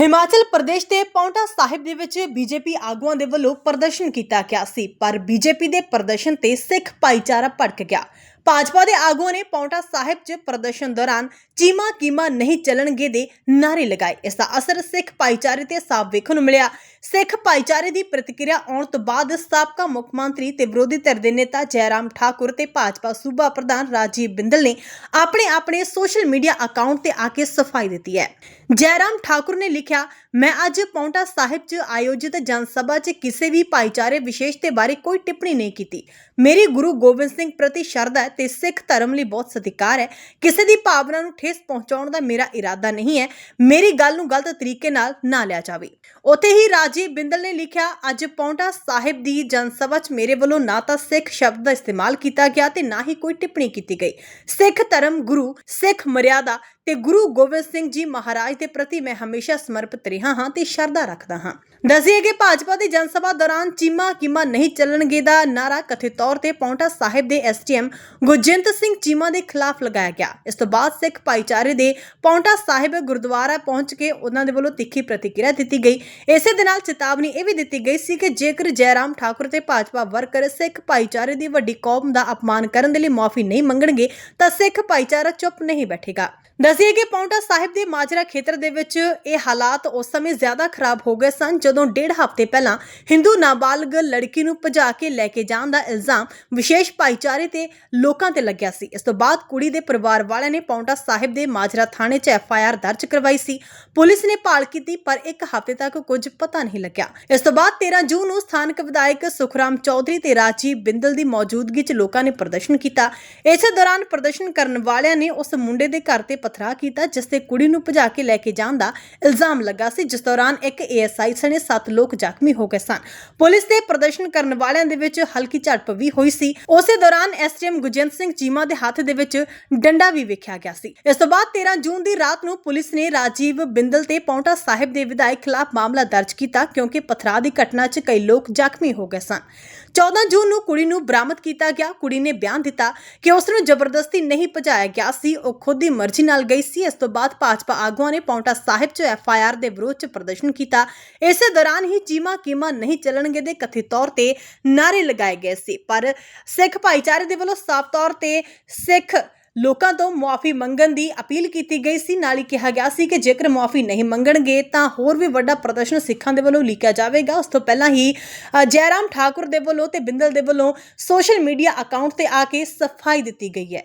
ਹਿਮਾਚਲ ਪ੍ਰਦੇਸ਼ ਦੇ ਪੌਂਟਾ ਸਾਹਿਬ ਦੇ ਵਿੱਚ ਬੀਜੇਪੀ ਆਗੂਆਂ ਦੇ ਵੱਲੋਂ ਪ੍ਰਦਰਸ਼ਨ ਕੀਤਾ ਗਿਆ ਸੀ, ਪਰ ਬੀਜੇਪੀ ਦੇ ਪ੍ਰਦਰਸ਼ਨ ਤੇ ਸਿੱਖ ਭਾਈਚਾਰਾ ਭੜਕ ਗਿਆ। ਭਾਜਪਾ ਦੇ ਆਗੂਆਂ ਨੇ ਪੌਂਟਾ ਸਾਹਿਬ 'ਚ ਪ੍ਰਦਰਸ਼ਨ ਦੌਰਾਨ ਚੀਮਾ ਕੀਮਾ ਨਹੀਂ ਚੱਲਣਗੇ ਦੇ ਨਾਰੇ ਲਗਾਏ। ਇਸ ਦਾ ਅਸਰ ਸਿੱਖ ਭਾਈਚਾਰੇ ਤੇ ਸਾਫ਼ ਵੇਖਣ ਨੂੰ ਮਿਲਿਆ। ਸਿੱਖ ਭਾਈਚਾਰੇ ਦੀ ਪ੍ਰਤੀਕਿਰਿਆ ਆਉਣ ਤੋਂ ਬਾਅਦ ਸਾਬਕਾ ਮੁੱਖ ਮੰਤਰੀ ਤੇ ਵਿਰੋਧੀ ਧਿਰ ਦੇ ਨੇਤਾ ਜੈਰਾਮ ਠਾਕੁਰ ਤੇ ਭਾਜਪਾ ਸੂਬਾ ਪ੍ਰਧਾਨ ਰਾਜੀਵ ਬਿੰਦਲ ਨੇ ਆਪਣੇ ਆਪਣੇ ਸੋਸ਼ਲ ਮੀਡੀਆ ਅਕਾਊਂਟ ਤੇ ਆ ਕੇ ਸਫ਼ਾਈ ਦਿੱਤੀ ਹੈ। ਜੈਰਾਮ ਠਾਕੁਰ ਨੇ ਲਿਖਿਆ, ਮੈਂ ਅੱਜ ਪੌਂਟਾ ਸਾਹਿਬ 'ਚ ਆਯੋਜਿਤ ਜਨ ਸਭਾ 'ਚ ਕਿਸੇ ਵੀ ਭਾਈਚਾਰੇ ਵਿਸ਼ੇਸ਼ ਦੇ ਬਾਰੇ ਕੋਈ ਟਿੱਪਣੀ ਨਹੀਂ ਕੀਤੀ। ਮੇਰੀ ਗੁਰੂ ਗੋਬਿੰਦ ਸਿੰਘ ਪ੍ਰਤੀ ਸ਼ਰਧਾ ਹੈ ਤੇ ਸਿੱਖ ਧਰਮ ਲਈ ਬਹੁਤ ਸਤਿਕਾਰ ਹੈ। ਕਿਸੇ ਦੀ ਭਾਵਨਾ ਨੂੰ ਠੇਸ ਪਹੁੰਚਾਉਣ ਦਾ ਮੇਰਾ ਇਰਾਦਾ ਨਹੀਂ ਹੈ। ਮੇਰੀ ਗੱਲ ਨੂੰ ਗਲਤ ਤਰੀਕੇ ਨਾਲ ਨਾ ਲਿਆ ਜਾਵੇ। ਉੱਥੇ ਹੀ ਰਾਜੀਵ ਬਿੰਦਲ ਨੇ ਲਿਖਿਆ, ਅੱਜ ਪੌਂਟਾ ਸਾਹਿਬ ਦੀ ਜਨ 'ਚ ਮੇਰੇ ਵੱਲੋਂ ਨਾ ਤਾਂ ਸਿੱਖ ਸ਼ਬਦ ਦਾ ਇਸਤੇਮਾਲ ਕੀਤਾ ਗਿਆ ਤੇ ਨਾ ਹੀ ਕੋਈ ਟਿੱਪਣੀ ਕੀਤੀ ਗਈ। ਸਿੱਖ ਧਰਮ ਗੁਰੂ, ਸਿੱਖ ਮਰਿਆਦਾ ਤੇ ਗੁਰੂ ਗੋਬਿੰਦ ਸਿੰਘ ਜੀ ਮਹਾਰਾਜ ਦੇ ਪ੍ਰਤੀ ਮੈਂ ਹਮੇਸ਼ਾ ਸਮਰਪਿਤ ਰਿਹਾ ਹਾਂ ਤੇ ਸ਼ਰਧਾ ਰੱਖਦਾ ਹਾਂ। ਦੱਸਿਏ ਕਿ ਭਾਜਪਾ ਦੀ ਜਨਸਭਾ ਦੌਰਾਨ ਚੀਮਾ ਕੀਮਾ ਨਹੀਂ ਚੱਲਣਗੇ ਦਾ ਨਾਰਾ ਕਥਿਤ ਤੌਰ ਤੇ ਪੌਂਟਾ ਸਾਹਿਬ ਦੇ ਐਸਟੀਐਮ ਗੁਰਜੰਤ ਸਿੰਘ ਚੀਮਾ ਦੇ ਖਿਲਾਫ ਲਗਾਇਆ ਗਿਆ। ਇਸ ਤੋਂ ਬਾਅਦ ਸਿੱਖ ਭਾਈਚਾਰੇ ਦੇ ਪੌਂਟਾ ਸਾਹਿਬ ਗੁਰਦੁਆਰਾ ਪਹੁੰਚ ਕੇ ਉਹਨਾਂ ਦੇ ਵੱਲੋਂ ਤਿੱਖੀ ਪ੍ਰਤੀਕਿਰਿਆ ਦਿੱਤੀ ਗਈ। ਇਸੇ ਦੇ ਨਾਲ ਚੇਤਾਵਨੀ ਇਹ ਵੀ ਦਿੱਤੀ ਗਈ ਸੀ ਕਿ ਜੇਕਰ ਜੈਰਾਮ ਠਾਕੁਰ ਤੇ ਭਾਜਪਾ ਵਰਕਰ ਸਿੱਖ ਭਾਈਚਾਰੇ ਦੀ ਵੱਡੀ ਕੌਮ ਦਾ ਅਪਮਾਨ ਕਰਨ ਦੇ ਲਈ ਮਾਫੀ ਨਹੀਂ ਮੰਗਣਗੇ, ਤਾਂ ਸਿੱਖ ਭਾਈਚਾਰਾ ਚੁੱਪ ਨਹੀਂ ਬੈਠੇਗਾ। ਦੱਸਿਏ ਕਿ ਪੌਂਟਾ ਸਾਹਿਬ ਦੇ ਮਾਜਰਾ ਖੇਤਰ ਦੇ ਵਿੱਚ ਇਹ ਹਾਲਾਤ ਉਸ ਸਮੇਂ ਜ਼ਿਆਦਾ ਖਰਾਬ ਹੋ ਗਏ ਸਨ, ਜਦੋਂ ਡੇਢ ਹਫ਼ਤੇ ਪਹਿਲਾਂ ਹਿੰਦੂ ਨਾਬਾਲਗ ਲੜਕੀ ਨੂੰ ਭਜਾ ਕੇ ਲੈ ਕੇ ਜਾਣ ਦਾ ਇਲਜ਼ਾਮ ਵਿਸ਼ੇਸ਼ ਭਾਈਚਾਰੇ ਤੇ ਲੋਕਾਂ ਤੇ ਲੱਗਿਆ ਸੀ। ਇਸ ਤੋਂ ਬਾਅਦ ਕੁੜੀ ਦੇ ਪਰਿਵਾਰ ਵਾਲਿਆਂ ਨੇ ਪੌਂਟਾ ਸਾਹਿਬ ਦੇ ਮਾਜਰਾ ਥਾਣੇ 'ਚ ਐਫ ਆਈ ਆਰ ਦਰਜ ਕਰਵਾਈ ਸੀ। ਪੁਲਿਸ ਨੇ ਭਾਲ ਕੀਤੀ, ਪਰ ਇੱਕ ਹਫ਼ਤੇ ਤੱਕ ਕੁਝ ਪਤਾ ਨਹੀਂ ਲੱਗਿਆ। ਇਸ ਤੋਂ ਬਾਅਦ 13 ਜੂਨ ਨੂੰ ਸਥਾਨਕ ਵਿਧਾਇਕ ਸੁਖਰਾਮ ਚੌਧਰੀ ਤੇ ਰਾਜੀਵ ਬਿੰਦਲ ਦੀ ਮੌਜੂਦਗੀ 'ਚ ਲੋਕਾਂ ਨੇ ਪ੍ਰਦਰਸ਼ਨ ਕੀਤਾ। ਇਸੇ ਦੌਰਾਨ ਪ੍ਰਦਰਸ਼ਨ ਕਰਨ ਵਾਲਿਆਂ ਨੇ ਉਸ ਮੁੰਡੇ ਦੇ ਘਰ ਤੇ ਪਥਰਾ ਕੀਤਾ, ਜਿਸ ਤੇ ਕੁੜੀ ਨੂੰ ਭਜਾ ਕੇ ਲੈ ਕੇ ਜਾਣ ਦਾ ਇਲਜ਼ਾਮ ਲੱਗਾ ਸੀ, ਜਿਸ ਦੌਰਾਨ ਇੱਕ ਏਐਸਆਈ ਸਣੇ 7 ਲੋਕ ਜ਼ਖਮੀ ਹੋ ਗਏ ਸਨ। ਪੁਲਿਸ ਦੇ ਪ੍ਰਦਰਸ਼ਨ ਕਰਨ ਵਾਲਿਆਂ ਦੇ ਵਿੱਚ ਹਲਕੀ ਝੜਪ ਵੀ ਹੋਈ ਸੀ। ਉਸੇ ਦੌਰਾਨ ਐਸਟੀਐਮ ਗੁਰਜੰਤ ਸਿੰਘ ਚੀਮਾ ਦੇ ਹੱਥ ਦੇ ਵਿੱਚ ਡੰਡਾ ਵੀ ਵੇਖਿਆ ਗਿਆ ਸੀ। ਇਸ ਤੋਂ ਬਾਅਦ 13 ਜੂਨ ਦੀ ਰਾਤ ਨੂੰ ਪੁਲਿਸ ਨੇ ਰਾਜੀਵ ਬਿੰਦਲ ਤੇ ਪੌਂਟਾ ਸਾਹਿਬ ਦੇ ਵਿਧਾਇਕ ਖਿਲਾਫ ਮਾਮਲਾ ਦਰਜ ਕੀਤਾ ਕਿਉਂਕਿ ਪਥਰਾ ਦੀ ਘਟਨਾ 'ਚ ਕਈ ਲੋਕ ਜ਼ਖਮੀ ਹੋ ਗਏ ਸਨ। 14 ਜੂਨ ਨੂੰ ਕੁੜੀ ਨੂੰ ਬਰਾਮਦ ਕੀਤਾ ਗਿਆ। ਕੁੜੀ ਨੇ ਬਿਆਨ ਦਿੱਤਾ ਕਿ ਉਸ ਨੂੰ ਜ਼ਬਰਦਸਤੀ ਨਹੀਂ ਭਜਾਇਆ ਗਿਆ ਸੀ। ਉਹ ਖੁਦ ਦੀ ਮਰਜ਼ੀ ਨਾਲ ਗਈ ਸੀ। ਇਸ ਤੋਂ ਬਾਅਦ ਭਾਜਪਾ ਆਗੂਆਂ ਨੇ ਪੌਂਟਾ ਸਾਹਿਬ 'ਚ ਐਫ ਆਈ ਆਰ ਦੇ ਵਿਰੋਧ 'ਚ ਪ੍ਰਦਰਸ਼ਨ ਕੀਤਾ। ਇਸੇ ਦੌਰਾਨ ਹੀ ਚੀਮਾ ਕੀਮਾ ਨਹੀਂ ਚੱਲਣਗੇ ਦੇ ਕਥਿਤ ਤੌਰ ਤੇ ਨਾਰੇ ਲਗਾਏ ਗਏ ਸੀ। ਪਰ ਸਿੱਖ ਭਾਈਚਾਰੇ ਦੇ ਵੱਲੋਂ ਸਾਫ਼ ਤੌਰ ਤੇ ਸਿੱਖ ਲੋਕਾਂ ਤੋਂ ਮੁਆਫੀ ਮੰਗਣ ਦੀ ਅਪੀਲ ਕੀਤੀ ਗਈ ਸੀ। ਨਾਲ ਹੀ ਕਿਹਾ ਗਿਆ ਸੀ ਕਿ ਜੇਕਰ ਮੁਆਫੀ ਨਹੀਂ ਮੰਗਣਗੇ ਤਾਂ ਹੋਰ ਵੀ ਵੱਡਾ ਪ੍ਰਦਰਸ਼ਨ ਸਿੱਖਾਂ ਦੇ ਵੱਲੋਂ ਲੀਕਿਆ ਜਾਵੇਗਾ। ਉਸ ਤੋਂ ਪਹਿਲਾਂ ਹੀ ਜੈਰਾਮ ਠਾਕੁਰ ਦੇ ਵੱਲੋਂ ਤੇ ਬਿੰਦਲ ਦੇ ਵੱਲੋਂ ਸੋਸ਼ਲ ਮੀਡੀਆ ਅਕਾਊਂਟ ਤੇ ਆ ਕੇ ਸਫ਼ਾਈ ਦਿੱਤੀ ਗਈ ਹੈ।